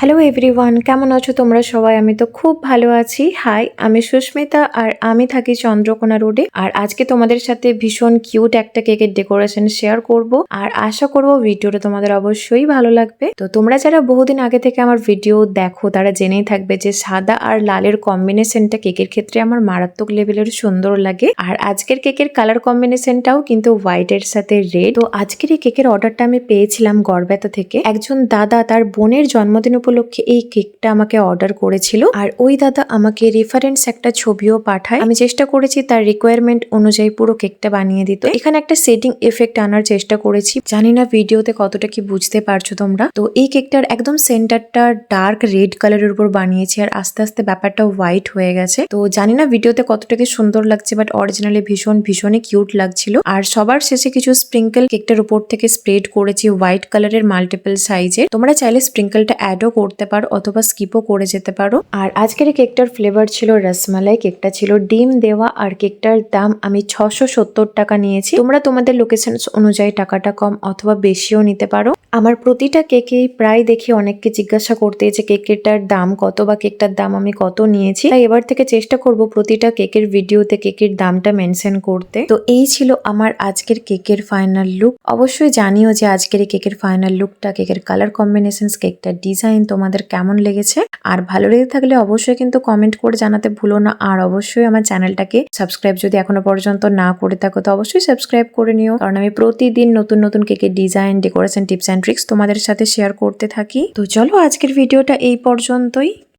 Hello everyone কেমন আছো তোমরা সবাই? আমি তো খুব ভালো আছি। হাই আমি সুস্মিতা আর আমি থাকি চন্দ্রকোনা রোডে। আর আজকে তোমাদের সাথে ভীষণ কিউট একটা কেকের ডেকোরেশন শেয়ার করব। আর আশা করব ভিডিওটা তোমাদের অবশ্যই ভালো লাগবে। তো তোমরা যারা বহুদিন আগে থেকে আমার ভিডিও দেখো, তারা জেনেই থাকবে যে সাদা আর লালের কম্বিনেশনটা কেকের ক্ষেত্রে আমার মারাত্মক লেভেলের সুন্দর লাগে। আর আজকের কেকের কালার কম্বিনেশনটাও কিন্তু হোয়াইটের সাথে রেড তো আজকের এই কেকের অর্ডারটা আমি পেয়েছিলাম গড়বেতা থেকে। একজন দাদা তার বোনের জন্মদিন উপলক্ষে এই কেকটা আমাকে অর্ডার করেছিল। আর ওই দাদা আমাকে রেফারেন্স একটা ছবিও পাঠায়। আমি চেষ্টা করেছি তার রিকোয়ারমেন্ট অনুযায়ী পুরো কেকটা বানিয়ে দিত। এখানে একটা সেটিং এফেক্ট আনার চেষ্টা করেছি। জানি না ভিডিওতে কতটা কি বুঝতে পারছ তোমরা। তো এই কেকটার একদম সেন্টারটা ডার্ক রেড কালারের উপর বানিয়েছি আর আস্তে আস্তে ব্যাপারটা হোয়াইট হয়ে গেছে। তো জানি না ভিডিওতে কতটা কি সুন্দর লাগছে বাট অরিজিনালি ভীষণ, ভীষণই কিউট লাগছিল। আর সবার শেষে কিছু স্প্রিঙ্কেল কেকটার উপর থেকে স্প্রেড করেছি হোয়াইট কালারের মাল্টিপল সাইজে তোমরা চাইলে স্প্রিঙ্কেলটা অ্যাডও করতে পারো অথবা স্কিপও করে যেতে পারো। আর আজকের কেকটার ফ্লেভার ছিল রসমালাই, কেকটা ছিল ডিম দেওয়া আর কেকটার দাম আমি ছশো সত্তর টাকা নিয়েছি। তোমরা তোমাদের লোকেশন অনুযায়ী টাকাটা কম অথবা বেশিও নিতে পারো। আমার প্রতিটা কেকেই প্রায় দেখি অনেককে জিজ্ঞাসা করতে যে কেকেরটার দাম কত বা কেকটার দাম আমি কত নিয়েছি। তাই এবার থেকে চেষ্টা করব প্রতিটা কেকের ভিডিওতে কেকের দামটা মেনশন করতে। তো এই ছিল আমার আজকের কেকের ফাইনাল লুক অবশ্যই জানিও যে আজকের এই কেকের ফাইনাল লুকটা কেকের কালার কম্বিনেশন কেকটার ডিজাইন তোমাদের কেমন লেগেছে? আর ভালো লেগে থাকলে অবশ্যই কিন্তু কমেন্ট করে জানাতে ভুলো না। আর অবশ্যই আমার চ্যানেলটাকে সাবস্ক্রাইব যদি এখনও পর্যন্ত না করে থাকো, তো অবশ্যই সাবস্ক্রাইব করে নিও। কারণ আমি প্রতিদিন নতুন নতুন কেকের design decoration tips and tricks তোমাদের সাথে শেয়ার করতে থাকি। তো চলো আজকের ভিডিওটা এই পর্যন্তই।